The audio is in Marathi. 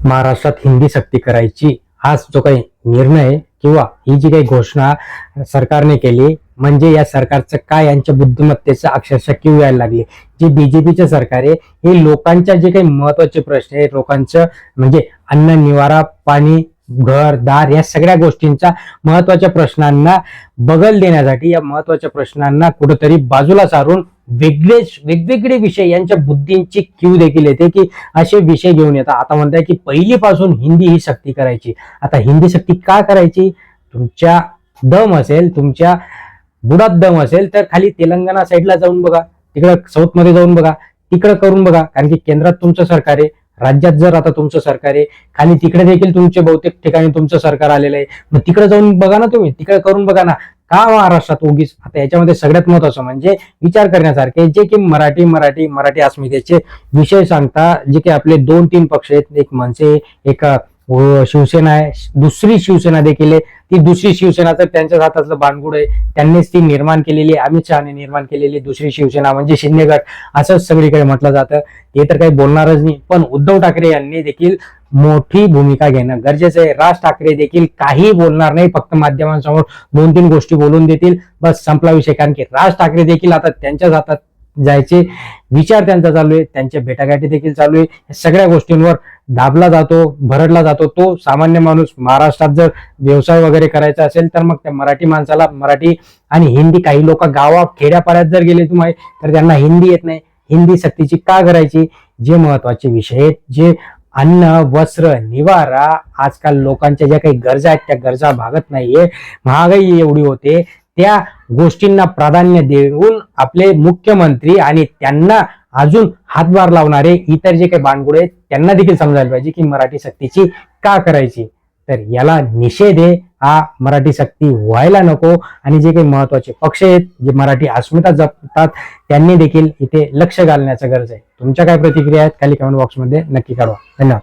महाराष्ट्रात हिंदी सक्ती करायची हाच जो काही निर्णय किंवा ही जी काही घोषणा सरकारने केली म्हणजे या सरकारचं काय यांच्या बुद्धिमत्तेचं अक्षरशः किव यायला लागली. जे बीजेपीचे सरकार आहे हे लोकांच्या जे काही महत्त्वाचे प्रश्न आहेत लोकांचं म्हणजे अन्न निवारा पाणी घर दार या सगळ्या गोष्टींच्या महत्त्वाच्या प्रश्नांना बगल देण्यासाठी या महत्त्वाच्या प्रश्नांना कुठंतरी बाजूला सारून वेगळेच वेगवेगळे विषय यांच्या बुद्धींची क्यू देखील येते की असे विषय घेऊन येतात. आता म्हणताय की पहिलीपासून हिंदी ही सक्ती करायची. आता हिंदी सक्ती का करायची? तुमच्या दम असेल तुमच्या बुडात दम असेल तर खाली तेलंगणा साईडला जाऊन बघा. तिकडं साऊथमध्ये जाऊन बघा. तिकडं करून बघा. कारण की केंद्रात तुमचं सरकार आहे. राज्यात जर आता तुमचं सरकार आहे खाली तिकडे देखील तुमचे बहुतेक ठिकाणी तुमचं सरकार आलेलं आहे. मग तिकडे जाऊन बघा ना तुम्ही. तिकडे करून बघा ना. का महाराष्ट्रात उगीच? आता याच्यामध्ये सगळ्यात महत्वाचं म्हणजे विचार करण्यासारखे जे की मराठी मराठी मराठी अस्मितेचे विषय सांगता जे की आपले दोन तीन पक्ष आहेत. एक मनसे एक शिवसेना आहे. दुसरी शिवसेना देखील आहे. ती दुसरी शिवसेना तर त्यांच्याच हातातलं बाणगुड आहे. त्यांनीच ती निर्माण केलेली आहे. अमित शहाने निर्माण केलेली दुसरी शिवसेना म्हणजे शिंदेगड. असंच सगळीकडे म्हटलं जातं. ते तर काही बोलणारच नाही. पण उद्धव ठाकरे यांनी देखील मोठी भूमिका घेणं गरजेचं आहे. राज ठाकरे देखील काही बोलणार नाही फक्त माध्यमांसमोर दोन तीन गोष्टी बोलून देतील. बस संपला विषय. कारण की राज ठाकरे देखील आता त्यांच्याच हातात जायचे. विचार त्यांचा चालू आहे. त्यांच्या भेटागाठी देखील चालू आहे. या सगळ्या गोष्टींवर दाबला जातो भरडला जातो तो. सामान्य माणूस महाराष्ट्रात जर व्यवसाय वगैरे करायचा असेल तर मग त्या मराठी माणसाला मराठी आणि हिंदी काही लोक गावा खेड्यापाड्यात जर गेले तुम्ही तर त्यांना हिंदी येत नाही. हिंदी सक्तीची का करायची? जे महत्त्वाचे विषय आहेत जे अन्न वस्त्र निवारा आजकाल लोकांच्या ज्या काही गरजा आहेत त्या गरजा भागत नाहीये. महागाई एवढी होते. त्या गोष्टींना प्राधान्य देऊन आपले मुख्यमंत्री आणि त्यांना अजून हातभार लावणारे इतर जे काही बाणगुडे आहेत त्यांना देखील समजायला पाहिजे की मराठी सक्तीची का करायची? तर याला निषेध आहे. हा मराठी सक्ती व्हायला नको. आणि जे काही महत्त्वाचे पक्ष आहेत जे मराठी अस्मिता जपतात त्यांनी देखील इथे लक्ष घालण्याचं गरज आहे. तुमच्या काय प्रतिक्रिया आहेत खाली कमेंट बॉक्समध्ये नक्की कळवा. धन्यवाद.